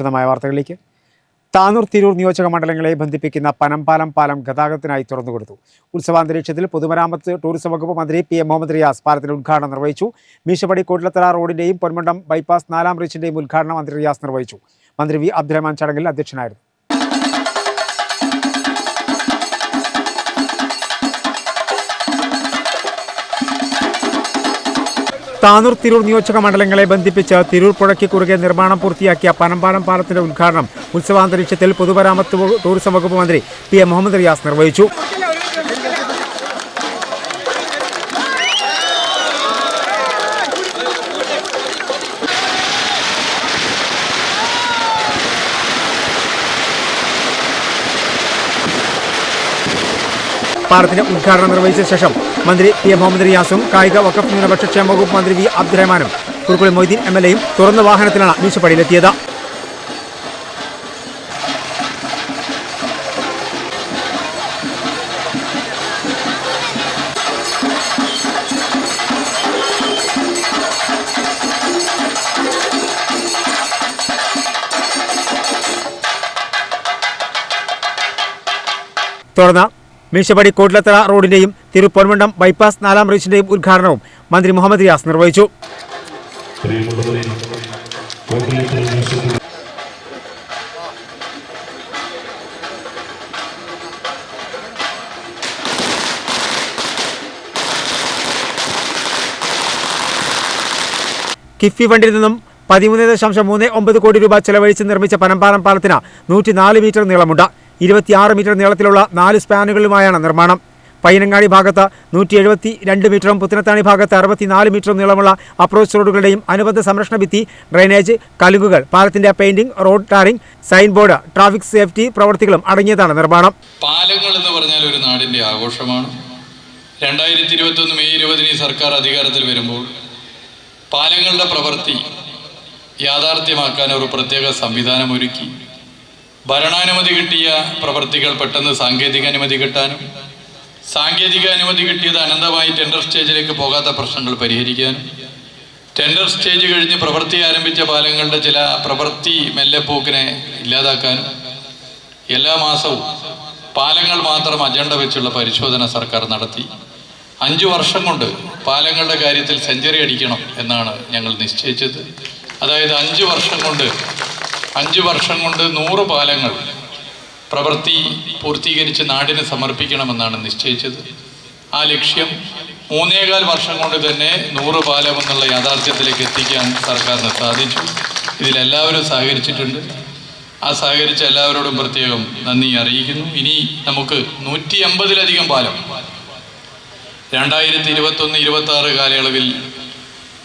വിശദമായ വാർത്തകളിലേക്ക്. താനൂർ തിരൂർ നിയോജക മണ്ഡലങ്ങളെ ബന്ധിപ്പിക്കുന്ന പനമ്പാലം പാലം ഗതാഗതത്തിനായി തുറന്നുകൊടുത്തു ഉത്സവാന്തരീക്ഷത്തിൽ പൊതുമരാമത്ത് ടൂറിസം വകുപ്പ് മന്ത്രി പി എം മുഹമ്മദ് റിയാസ് പാലത്തിന്റെ ഉദ്ഘാടനം നിർവഹിച്ചു. മീശപ്പടി കോട്ടിലത്തറ റോഡിന്റെയും പൊന്മണ്ടം ബൈപ്പാസ് നാലാം റീച്ചിന്റെയും ഉദ്ഘാടനം മന്ത്രി റിയാസ് നിർവഹിച്ചു. മന്ത്രി വി അബ്ദുറഹ്മാൻ ചടങ്ങിൽ അധ്യക്ഷനായിരുന്നു. താനൂർ തിരൂർ നിയോജക മണ്ഡലങ്ങളെ ബന്ധിപ്പിച്ച് തിരൂർ പുഴയ്ക്ക് കുറുകെ നിർമ്മാണം പൂർത്തിയാക്കിയ പനമ്പാലം പാലത്തിന്റെ ഉദ്ഘാടനം ഉത്സവാന്തരീക്ഷത്തിൽ പൊതുമരാമത്ത് ടൂറിസം വകുപ്പ് മന്ത്രി പി എം മുഹമ്മദ് റിയാസ് നിർവഹിച്ചു. പാലത്തിന്റെ ഉദ്ഘാടനം നിർവഹിച്ച ശേഷം മന്ത്രി പി എം മുഹമ്മദ് റിയാസും കായിക വക്കഫ് ന്യൂനപക്ഷ ക്ഷേമ വകുപ്പ് മന്ത്രി വി അബ്ദുറഹ്മാനും കുറുക്കുളി മൊയ്തീൻ എം എൽ എയും തുറന്ന വാഹനത്തിലാണ് മീശപ്പടിയിലെത്തിയത്. തുടർന്ന് മീശപ്പടി കോട്ടിലത്തറ റോഡിന്റെയും തിരുപ്പൊൻമണ്ടം ബൈപ്പാസ് നാലാം റീച്ചിന്റെയും ഉദ്ഘാടനവും മന്ത്രി മുഹമ്മദ് റിയാസ് നിർവഹിച്ചു. കിഫ്ബി ഫണ്ടിൽ നിന്നും പതിമൂന്ന് ദശാംശം മൂന്ന് ഒമ്പത് കോടി രൂപ ചെലവഴിച്ച് നിർമ്മിച്ച പനമ്പാറം പാലത്തിന് നൂറ്റിനാല് മീറ്റർ നീളമുണ്ട്. ഇരുപത്തിയാറ് മീറ്റർ നീളത്തിലുള്ള നാല് സ്പാനുകളുമായാണ് നിർമ്മാണം. പൈനങ്ങാടി ഭാഗത്ത് നൂറ്റി എഴുപത്തി രണ്ട് മീറ്ററും പുത്തനത്താണി ഭാഗത്ത് അറുപത്തിനാല് മീറ്ററും നീളമുള്ള അപ്രോച്ച് റോഡുകളുടെയും അനുബന്ധ സംരക്ഷണ ഭിത്തി ഡ്രൈനേജ് കലുങ്കുകൾ പാലത്തിന്റെ painting road tarring sign board traffic safety പ്രവർത്തികളും അടങ്ങിയതാണ് നിർമ്മാണം. പാലങ്ങൾ എന്ന് പറഞ്ഞാൽ ഒരു നാടിന്റെ ആഘോഷമാണ്. രണ്ടായിരത്തി ഇരുപത്തൊന്ന് മെയ് ഇരുപതിന് സർക്കാർ അധികാരത്തിൽ വരുമ്പോൾ പാലങ്ങളുടെ പ്രവൃത്തി യാഥാർത്ഥ്യമാക്കാൻ ഒരു പ്രത്യേക സംവിധാനം ഒരുക്കി. ഭരണാനുമതി കിട്ടിയ പ്രവൃത്തികൾ പെട്ടെന്ന് സാങ്കേതിക അനുമതി കിട്ടാനും സാങ്കേതിക അനുമതി കിട്ടിയത് അനന്തമായി ടെൻഡർ സ്റ്റേജിലേക്ക് പോകാത്ത പ്രശ്നങ്ങൾ പരിഹരിക്കാനും ടെൻഡർ സ്റ്റേജ് കഴിഞ്ഞ് പ്രവൃത്തി ആരംഭിച്ച പാലങ്ങളുടെ ചില പ്രവൃത്തി മെല്ലെപ്പോക്കിനെ ഇല്ലാതാക്കാനും എല്ലാ മാസവും പാലങ്ങൾ മാത്രം അജണ്ട വെച്ചുള്ള പരിശോധന സർക്കാർ നടത്തി. അഞ്ചു വർഷം കൊണ്ട് പാലങ്ങളുടെ കാര്യത്തിൽ സെഞ്ചുറി അടിക്കണം എന്നാണ് ഞങ്ങൾ നിശ്ചയിച്ചത്. അതായത് അഞ്ചു വർഷം കൊണ്ട് അഞ്ചു വർഷം കൊണ്ട് നൂറ് പാലങ്ങൾ പ്രവൃത്തി പൂർത്തീകരിച്ച് നാടിന് സമർപ്പിക്കണമെന്നാണ് നിശ്ചയിച്ചത്. ആ ലക്ഷ്യം മൂന്നേകാൽ വർഷം കൊണ്ട് തന്നെ നൂറ് പാലം എന്നുള്ള യാഥാർത്ഥ്യത്തിലേക്ക് എത്തിക്കാൻ സർക്കാരിന് സാധിച്ചു. ഇതിലെല്ലാവരും സഹകരിച്ചിട്ടുണ്ട്. ആ സഹകരിച്ച എല്ലാവരോടും പ്രത്യേകം നന്ദി അറിയിക്കുന്നു. ഇനി നമുക്ക് നൂറ്റി അമ്പതിലധികം പാലം. രണ്ടായിരത്തി ഇരുപത്തൊന്ന് ഇരുപത്തി ആറ് കാലയളവിൽ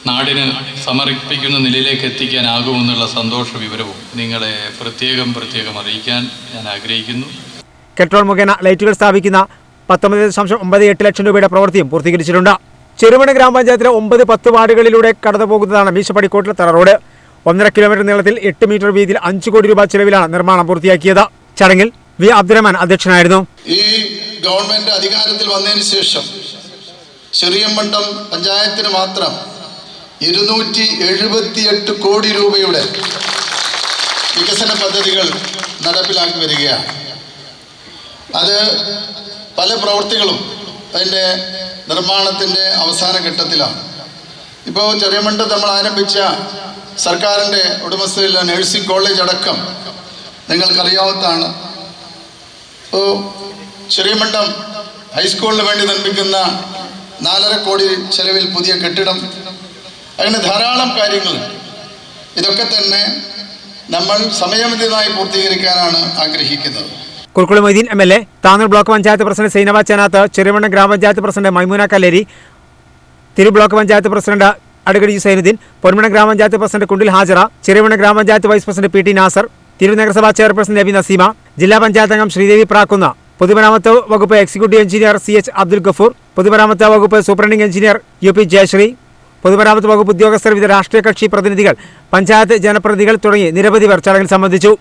നാടിന് സമർപ്പിക്കുന്ന നിലയിലേക്ക് എത്തിക്കാനാകുമെന്നുള്ള സന്തോഷ വിവരവും നിങ്ങളെ പ്രത്യേകം പ്രത്യേകം അറിയിക്കാൻ ഞാൻ ആഗ്രഹിക്കുന്നു. കെട്രോൾ മുഖേന ലൈറ്റുകൾ സ്ഥാപിക്കുന്ന പത്തൊമ്പത് ദശാംശം ഒമ്പത് എട്ട് ലക്ഷം രൂപയുടെ പ്രവൃത്തിയും പൂർത്തീകരിച്ചിട്ടുണ്ട്. ചെറുമണ ഗ്രാമപഞ്ചായത്തിലെ ഒമ്പത് പത്ത് വാർഡുകളിലൂടെ കടന്നു പോകുന്നതാണ് മീശപ്പടിക്കോട്ടിലെ തറ റോഡ്. ഒന്നര കിലോമീറ്റർ നീളത്തിൽ എട്ട് മീറ്റർ വീതിയിൽ അഞ്ച് കോടി രൂപ ചെലവിലാണ് നിർമ്മാണം പൂർത്തിയാക്കിയത്. ചടങ്ങിൽ വി അബ്ദുറഹ്മാൻ അധ്യക്ഷനായിരുന്നു. ഈ ഗവൺമെന്റ് അധികാരത്തിൽ വന്നതിന് ശേഷം ചെറിയമ്പണ്ടം പഞ്ചായത്തിന് മാത്രം ഇരുന്നൂറ്റി എഴുപത്തിയെട്ട് കോടി രൂപയുടെ വികസന പദ്ധതികൾ നടപ്പിലാക്കി വരികയാണ്. അത് പല പ്രവൃത്തികളും അതിന്റെ നിർമ്മാണത്തിന്റെ അവസാന ഘട്ടത്തിലാണ്. ഇപ്പോൾ ചെറിയമണ്ട് നമ്മൾ ആരംഭിച്ച സർക്കാരിന്റെ ഉടമസ്ഥയിലുള്ള നഴ്സിംഗ് കോളേജ് അടക്കം നിങ്ങൾക്കറിയാവുന്നതാണ്. ഇപ്പോൾ ചെറിയമണ്ടം ഹൈസ്കൂളിന് വേണ്ടി നിർമ്മിക്കുന്ന നാലര കോടി ചെലവിൽ പുതിയ കെട്ടിടം അങ്ങനെ ധാരാളം കാര്യങ്ങൾ. ഇതൊക്കെ തന്നെ നമ്മൾ സമയമിതമായി പൂർത്തീകരിക്കാനാണ് ആഗ്രഹിക്കുന്നത്. Kurukkuli Moideen M L A Tanur block panchayat president Sainaba Chenath Cherumanna grama panchayat president Maimoona Kalleri Tiru block panchayat president Adukkadi Sainudheen Ponmana grama panchayat president Kundil Hajara Cherumanna grama panchayat vice president P T Nasar Tiru നഗരസഭാ chairperson നബി നസീമ ജില്ലാ പഞ്ചായത്ത് അംഗം ശ്രീദേവി പ്രാക്കുന്ന പൊതുമരാമത്ത് വകുപ്പ് executive engineer C H Abdul Gafoor പൊതുമരാമത്ത് വകുപ്പ് superintending engineer U P Jayasree പൊതുമരാമത്ത് വകുപ്പ് ഉദ്യോഗസ്ഥർ വിവിധ രാഷ്ട്രീയ കക്ഷി പ്രതിനിധികൾ പഞ്ചായത്ത് ജനപ്രതിനിധികൾ തുടങ്ങി നിരവധി പേർ ചടങ്ങിൽ സംബന്ധിച്ചു.